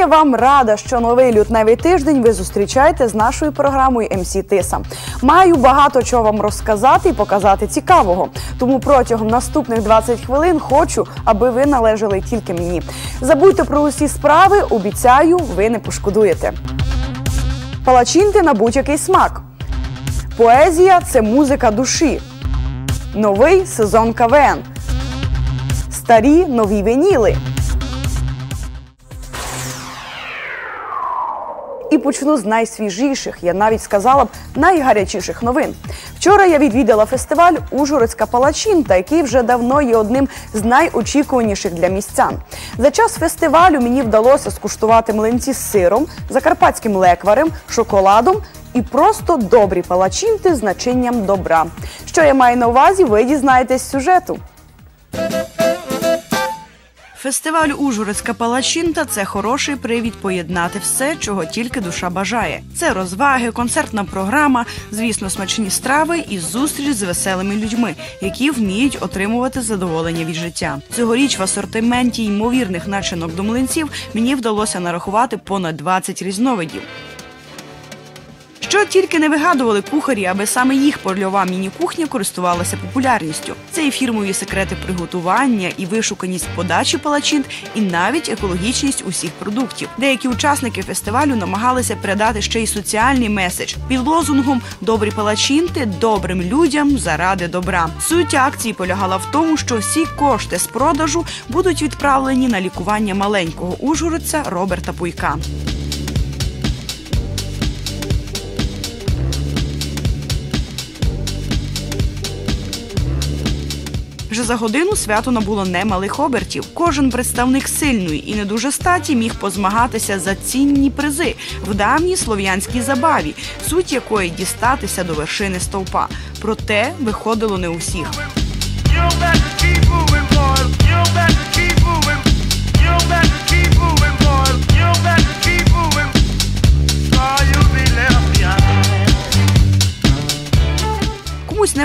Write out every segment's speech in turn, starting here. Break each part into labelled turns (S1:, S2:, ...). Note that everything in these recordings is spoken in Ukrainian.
S1: Вітання вам рада, що новий лютневий тиждень ви зустрічаєте з нашою програмою МС Тиса. Маю багато чого вам розказати і показати цікавого. Тому протягом наступних 20 хвилин хочу, аби ви належали тільки мені. Забудьте про усі справи, обіцяю, ви не пошкодуєте. Палачинти на будь-який смак. Поезія це музика душі. Новий сезон КВН. Старі нові виніли. І почну з найсвіжіших, я навіть сказала б найгарячіших новин. Вчора я відвідала фестиваль Ужгородська палачинта, який вже давно є одним з найочікуваніших для містян. За час фестивалю мені вдалося скуштувати млинці з сиром, закарпатським лекварем, шоколадом і просто добрі палачинти з начинням добра. Що я маю на увазі, ви дізнаєтесь з сюжету. Фестиваль Ужгородська палачинта це хороший привід поєднати все, чого тільки душа бажає. Це розваги, концертна програма, звісно, смачні страви і зустріч з веселими людьми, які вміють отримувати задоволення від життя. Цьогоріч в асортименті ймовірних начинок до млинців мені вдалося нарахувати понад 20 різновидів. Що тільки не вигадували кухарі, аби саме їх польова міні-кухня користувалася популярністю. Це і фірмові секрети приготування, і вишуканість подачі палачинт, і навіть екологічність усіх продуктів. Деякі учасники фестивалю намагалися передати ще й соціальний меседж під лозунгом Добрі палачинти добрим людям заради добра. Суть акції полягала в тому, що всі кошти з продажу будуть відправлені на лікування маленького ужгородця Роберта Пуйка. Вже за годину свято набуло немалих обертів. Кожен представник сильної і не дуже статі міг позмагатися за цінні призи в давній слов'янській забаві, суть якої дістатися до вершини стовпа. Проте виходило не у всіх.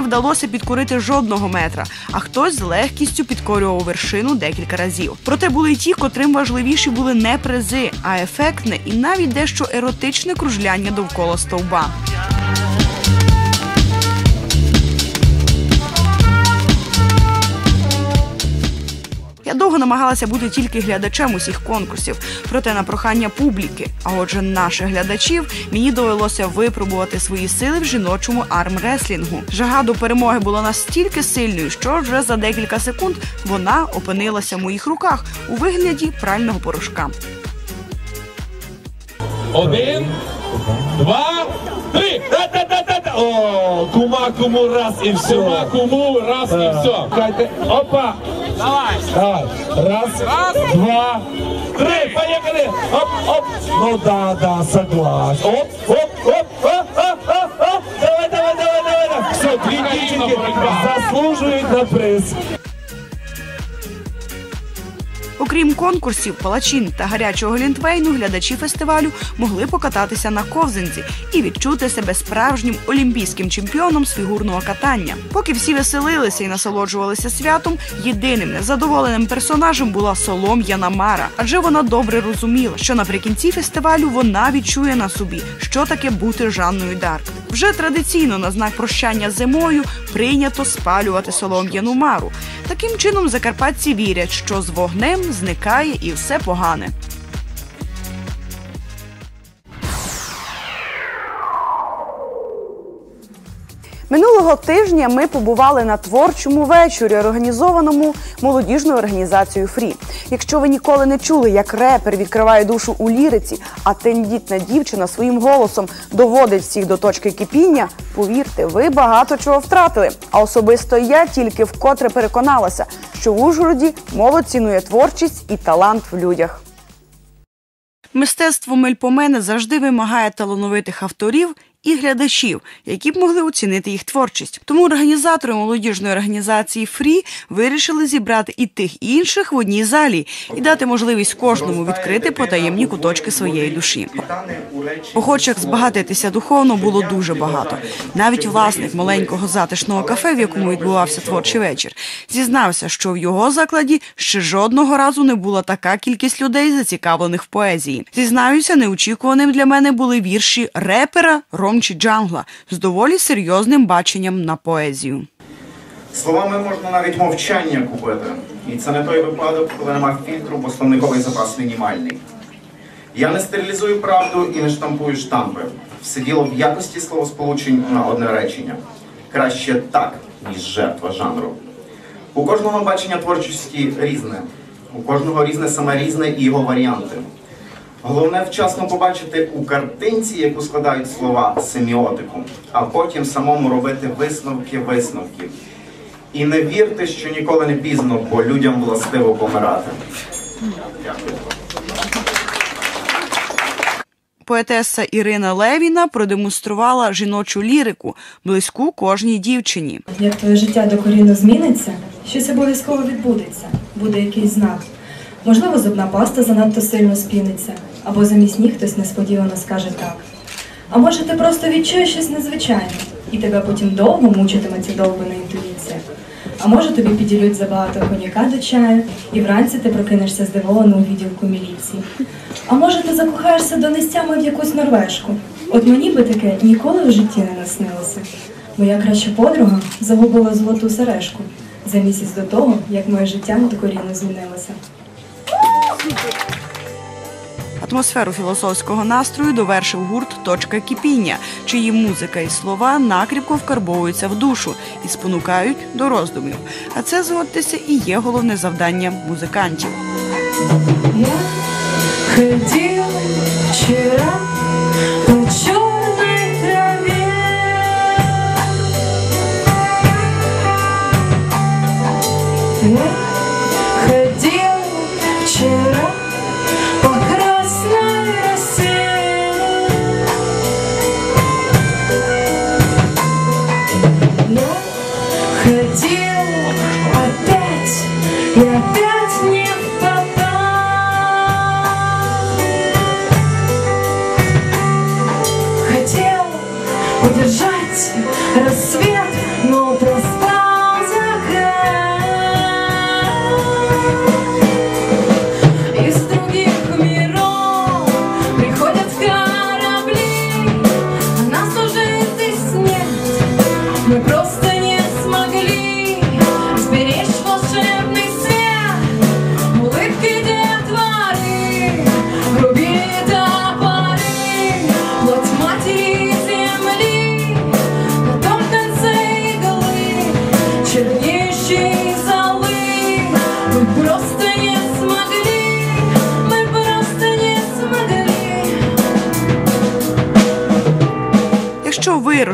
S1: Вдалося підкорити жодного метра, а хтось з легкістю підкорював вершину декілька разів. Проте були й ті, котрим важливіші були не призи, а ефектне і навіть дещо еротичне кружляння довкола стовба. Довго намагалася бути тільки глядачем усіх конкурсів, проте на прохання публіки, а отже, наших глядачів, мені довелося випробувати свої сили в жіночому армреслінгу. Жага до перемоги була настільки сильною, що вже за декілька секунд вона опинилася в моїх руках у вигляді прального порошка.
S2: Один, два, три. Та-та-та-та-та. О, кума куму раз і все. Кума куму раз і все. Опа. Давай. Давай. Раз, два, три. Поехали. Оп, оп. Ну да, да, согласен. Оп, оп, оп, оп, оп, оп, оп. Давай, давай, давай, давай. давай. Все, три девчонки заслуживают на приз.
S1: Окрім конкурсів, палачин та гарячого лінтвейну, глядачі фестивалю могли покататися на ковзанці і відчути себе справжнім олімпійським чемпіоном з фігурного катання. Поки всі веселилися і насолоджувалися святом, єдиним незадоволеним персонажем була Солом'яна Мара, адже вона добре розуміла, що наприкінці фестивалю вона відчує на собі, що таке бути Жанною Дарк. Вже традиційно на знак прощання зимою прийнято спалювати солом'яну мару. Таким чином закарпатці вірять, що з вогнем зникає і все погане. Минулого тижня ми побували на творчому вечорі, організованому молодіжною організацією Фрі. Якщо ви ніколи не чули, як репер відкриває душу у ліриці, а тендітна дівчина своїм голосом доводить всіх до точки кипіння, повірте, ви багато чого втратили. А особисто я тільки вкотре переконалася, що в Ужгороді молодь цінує творчість і талант в людях. Мистецтво Мельпомене завжди вимагає талановитих авторів і глядачів, які б могли оцінити їх творчість. Тому організатори молодіжної організації Фрі вирішили зібрати і тих і інших в одній залі і дати можливість кожному відкрити потаємні куточки своєї душі. Охочих збагатитися духовно було дуже багато. Навіть власник маленького затишного кафе, в якому відбувався творчий вечір, зізнався, що в його закладі ще жодного разу не була така кількість людей, зацікавлених в поезії. Зізнаюся, неочікуваним для мене були вірші репера Ромчі Джангла з доволі серйозним баченням на поезію.
S3: Словами можна навіть мовчання купити. І це не той випадок, коли нема фільтру, бо словниковий запас мінімальний. Я не стерилізую правду і не штампую штампи. Все діло в якості словосполучень на одне речення. Краще так, ніж жертва жанру. У кожного бачення творчості різне. У кожного різне саме різне і його варіанти. Головне вчасно побачити у картинці, яку складають слова семіотику, а потім самому робити висновки висновків. І не вірте, що ніколи не пізно, бо людям властиво помирати.
S1: Поетеса Ірина Левіна продемонструвала жіночу лірику, близьку кожній дівчині.
S4: Як твоє життя докорінно зміниться, щось обов'язково відбудеться, буде якийсь знак. Можливо, зубна паста занадто сильно спіниться, або замість ніг хтось несподівано скаже так. А може, ти просто відчуєш щось незвичайне, і тебе потім довго мучитиме ця довбана інтуїція. А може тобі піділють забагато коньяка до чаю, і вранці ти прокинешся здивовано у відділку міліції. А може ти закохаєшся донестями в якусь норвежку. От мені би таке ніколи в житті не наснилося. Моя краща подруга загубила золоту сережку за місяць до того, як моє життя докорінно змінилося.
S1: Атмосферу філософського настрою довершив гурт Точка кипіння, чиї музика і слова накріпко вкарбовуються в душу і спонукають до роздумів. А це згодьтеся і є головне завдання музикантів.
S4: Я хотів вчера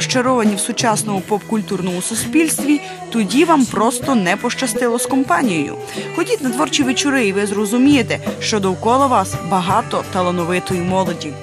S1: розчаровані в сучасному поп-культурному суспільстві, тоді вам просто не пощастило з компанією. Ходіть на творчі вечори, і ви зрозумієте, що довкола вас багато талановитої молоді.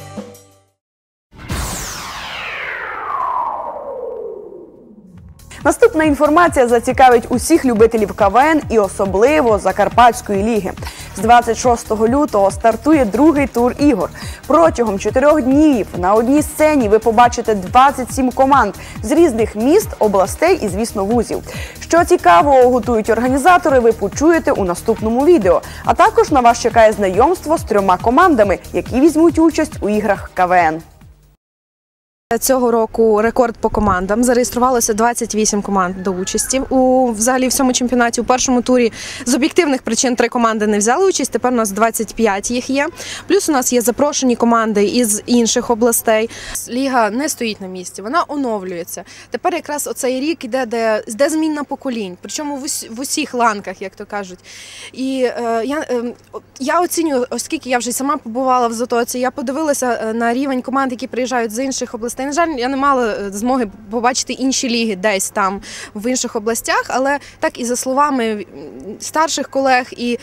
S1: Наступна інформація зацікавить усіх любителів КВН і особливо Закарпатської ліги. З 26 лютого стартує другий тур ігор. Протягом чотирьох днів на одній сцені ви побачите 27 команд з різних міст, областей і, звісно, вузів. Що цікавого готують організатори, ви почуєте у наступному відео. А також на вас чекає знайомство з трьома командами, які візьмуть участь у іграх КВН.
S5: Цього року рекорд по командам. Зареєструвалося 28 команд до участі у взагалі всьому чемпіонаті. У першому турі з об'єктивних причин три команди не взяли участь. Тепер у нас 25 їх є. Плюс у нас є запрошені команди із інших областей. Ліга не стоїть на місці, вона оновлюється. Тепер якраз оцей рік іде, де, де зміна поколінь, причому в усіх ланках, як то кажуть. І е, я, е, я оцінюю, оскільки я вже сама побувала в Затоці, я подивилася е, на рівень команд, які приїжджають з інших областей. На жаль, я не мала е, змоги побачити інші ліги десь там в інших областях, але так і за словами старших колег і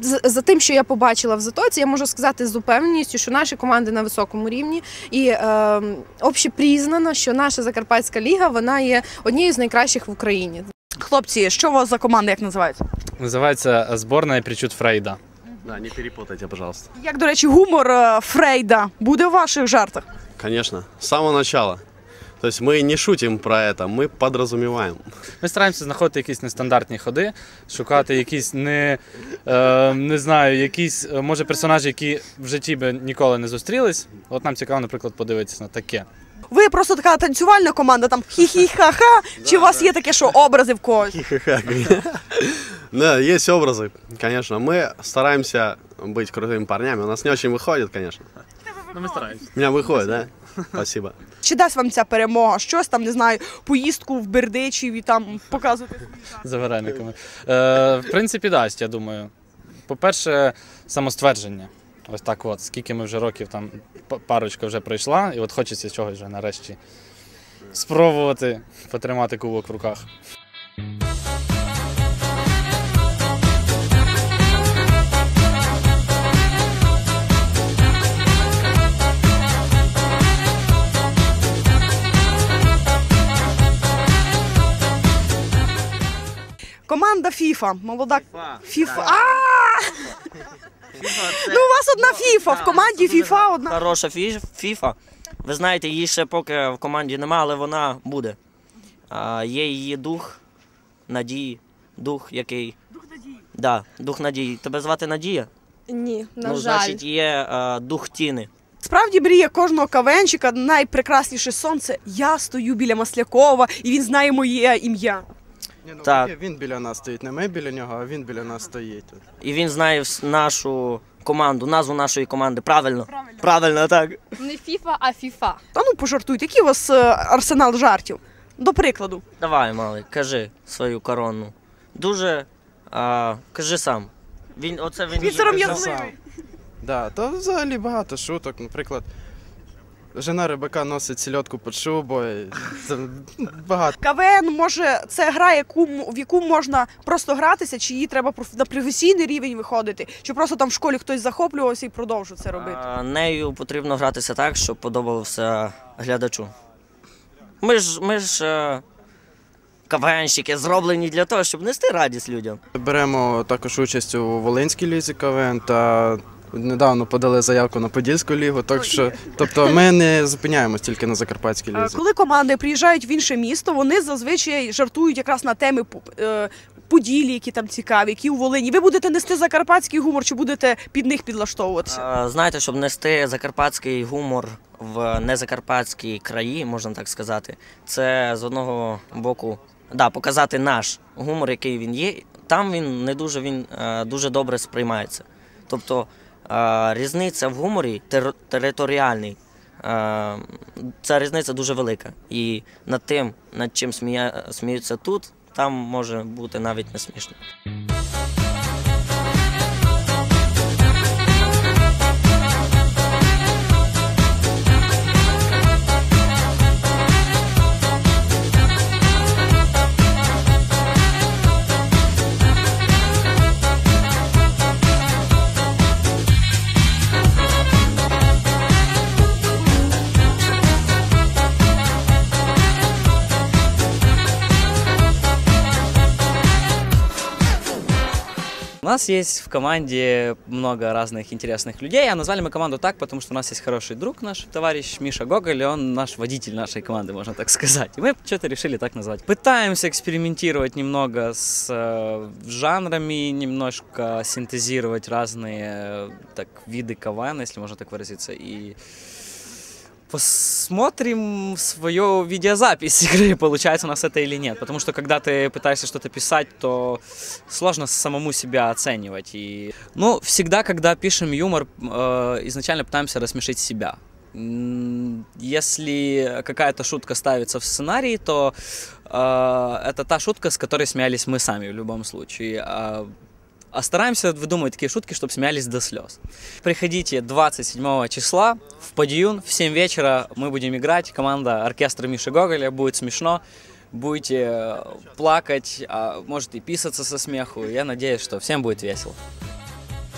S5: з- за тим, що я побачила в затоці, я можу сказати з упевненістю, що наші команди на високому рівні і е, общепризнано, що наша Закарпатська ліга вона є однією з найкращих в Україні.
S1: Хлопці, що у вас за команда, як називається?
S6: Называется «Сборная причуд Фрейда».
S7: Да, не перепутайте, пожалуйста.
S1: Як, до речі, гумор е, Фрейда буде в ваших жартах?
S7: Конечно, с самого начала. То есть мы не шутим про это, мы подразумеваем.
S6: Ми стараємося знаходити якісь нестандартні ходи, шукати якісь не, е, не знаю, якісь, е, може, персонажі, які в житті би ніколи не зустрілись. От нам цікаво, наприклад, подивитися на таке.
S1: Ви просто така танцювальна команда, там хі-хі-ха-ха, чи у вас є таке, що образи в когось?
S7: Да, есть образы, конечно. Мы стараемся быть крутыми парнями. У нас не очень выходит, конечно.
S6: Ну, ми стараємося.
S7: У меня выходит, да? Спасибо.
S1: Чи дасть вам ця перемога? Щось там, не знаю, поїздку в Бердичів і там показувати?
S6: За варениками. Е, в принципі, дасть, я думаю. По-перше, самоствердження. Ось так от, скільки ми вже років там п- парочка вже пройшла, і от хочеться чогось вже нарешті спробувати потримати кубок в руках.
S1: Команда Фіфа. Молода Фіфа. Ну, у вас одна Фіфа. В команді Фіфа одна.
S8: Хороша фі- фіфа. Ви знаєте, її ще поки в команді нема, але вона буде. А, є її дух надії, дух який. Дух надії. Да, дух надії. Тебе звати Надія?
S5: Ні, на
S8: ну,
S5: жаль.
S8: значить, є а, дух тіни.
S1: Справді мрія кожного кавенчика, найпрекрасніше сонце. Я стою біля Маслякова, і він знає моє ім'я.
S9: Ні, ну,
S8: Так.
S9: Він, біля нас стоїть, не ми біля нього, а він біля нас стоїть.
S8: І він знає вс- нашу команду, назву нашої команди. Правильно? Правильно, так.
S5: Не фіфа, а фіфа.
S1: Та ну пожартуйте, який у вас е, арсенал жартів? До прикладу.
S8: Давай, малий, кажи свою коронну. Дуже. А, кажи сам. Він, оце він.
S1: Він сором'язливий.
S9: Да, то взагалі багато шуток. Наприклад, жена рибака носить сільотку під шубою. Це багато.
S1: КВН може це гра, яку в яку можна просто гратися, чи її треба проф- на професійний рівень виходити, чи просто там в школі хтось захоплювався і продовжив це робити.
S8: А, нею потрібно гратися так, щоб подобалося глядачу. Ми ж, ми ж е, КВНщики зроблені для того, щоб нести радість людям.
S9: Беремо також участь у Волинській лізі КВН та недавно подали заявку на Подільську лігу. Так що, тобто ми не зупиняємось тільки на Закарпатській
S1: Е,
S9: лізі.
S1: Коли команди приїжджають в інше місто, вони зазвичай жартують якраз на теми е, Поділі, які там цікаві, які у Волині. Ви будете нести закарпатський гумор, чи будете під них підлаштовуватися?
S8: Е, знаєте, щоб нести закарпатський гумор в незакарпатські краї, можна так сказати, це з одного боку да, показати наш гумор, який він є. Там він не дуже він дуже добре сприймається. Тобто різниця в гуморі тер- територіальний. Ця різниця дуже велика. І над тим, над чим смія, сміються тут, там може бути навіть не смішно.
S10: У нас есть в команде много разных интересных людей, а назвали мы команду так, потому что у нас есть хороший друг наш, товарищ Миша Гоголь, и он наш водитель нашей команды, можно так сказать. И мы что-то решили так назвать. Пытаемся экспериментировать немного с э, жанрами, немножко синтезировать разные э, так, виды КВН, если можно так выразиться, и посмотрим свою видеозапись игры, получается у нас это или нет. Потому что когда ты пытаешься что-то писать, то сложно самому себя оценивать. И, ну, всегда, когда пишем юмор, э, изначально пытаемся рассмешить себя. Если какая-то шутка ставится в сценарии, то э, это та шутка, с которой смеялись мы сами в любом случае. А стараемся выдумывать такие шутки, чтобы смеялись до слез. Приходите 27 числа в Подиюн в 7 вечера. Мы будем играть. Команда оркестра Миши Гоголя. Будет смешно. Будете э, плакать, а может и писаться со смеху. Я надеюсь, что всем будет весело.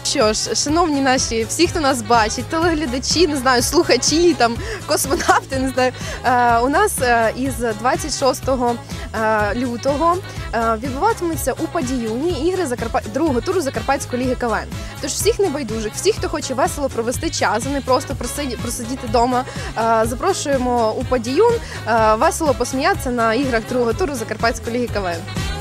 S5: Що ж, шановні наші, всі, хто нас бачить, телеглядачі, не знаю, слухачі, там космонавти, не знаю. Е, у нас е, із 26 е, лютого е, відбуватимуться у Падіюні ігри Закарпа... другого туру Закарпатської ліги КВН. Тож всіх небайдужих, всіх, хто хоче весело провести час, а не просто просиді... просидіти вдома, е, запрошуємо у Падіюн е, весело посміятися на іграх другого туру Закарпатської ліги КВН.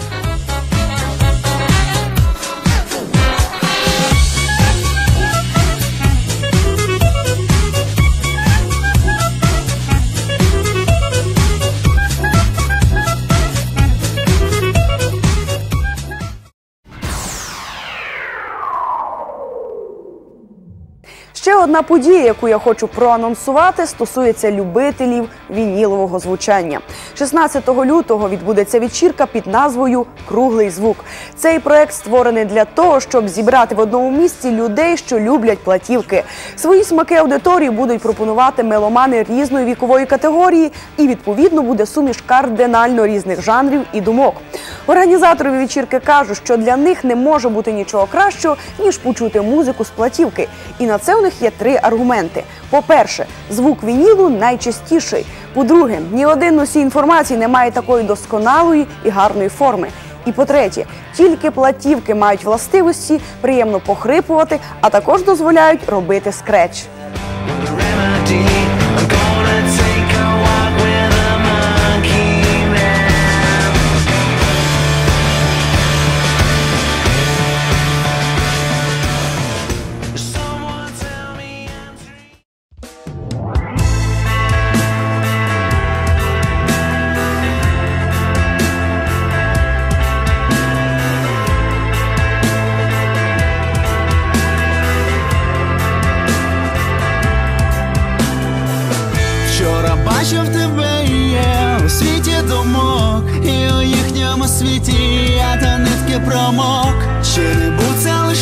S11: Одна подія, яку я хочу проанонсувати, стосується любителів вінілового звучання. 16 лютого відбудеться вечірка під назвою Круглий звук. Цей проект створений для того, щоб зібрати в одному місці людей, що люблять платівки. Свої смаки аудиторії будуть пропонувати меломани різної вікової категорії, і відповідно буде суміш кардинально різних жанрів і думок. Організатори вечірки кажуть, що для них не може бути нічого кращого, ніж почути музику з платівки. І на це у них є три аргументи: по-перше, звук вінілу найчастіший. По-друге, ні один носій інформації не має такої досконалої і гарної форми. І по-третє, тільки платівки мають властивості приємно похрипувати, а також дозволяють робити скреч.
S12: Бачив тебе є у світі думок, і у їхньому світі я та нитки промок. Чи не був це лиш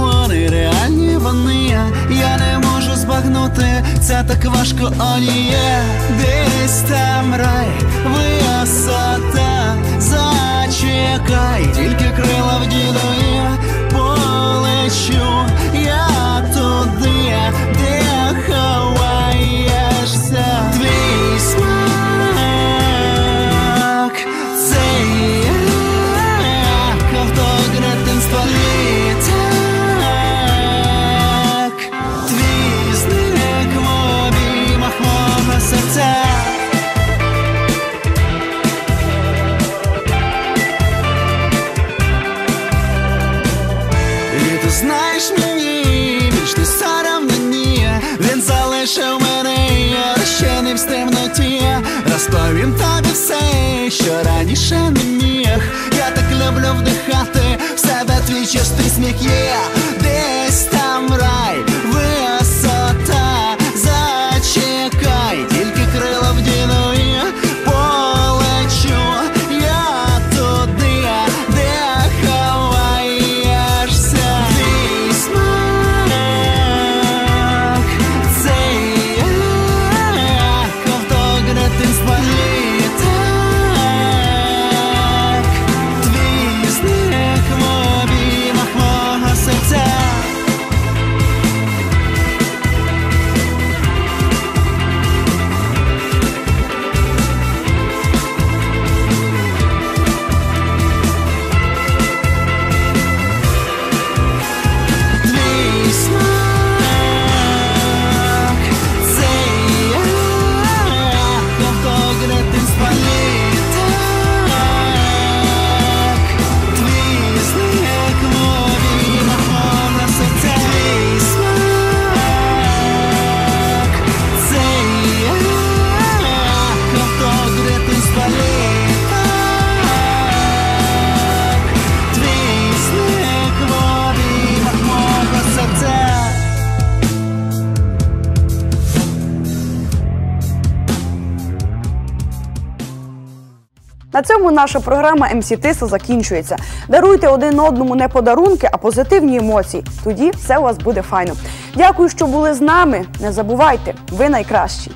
S12: вони реальні вони, я не можу збагнути, це так важко оніє. Десь там рай, висота, зачекай, тільки крила вділує, полечу я туди,
S11: На цьому наша програма МС Тиса закінчується. Даруйте один одному не подарунки, а позитивні емоції. Тоді все у вас буде файно. Дякую, що були з нами. Не забувайте, ви найкращі.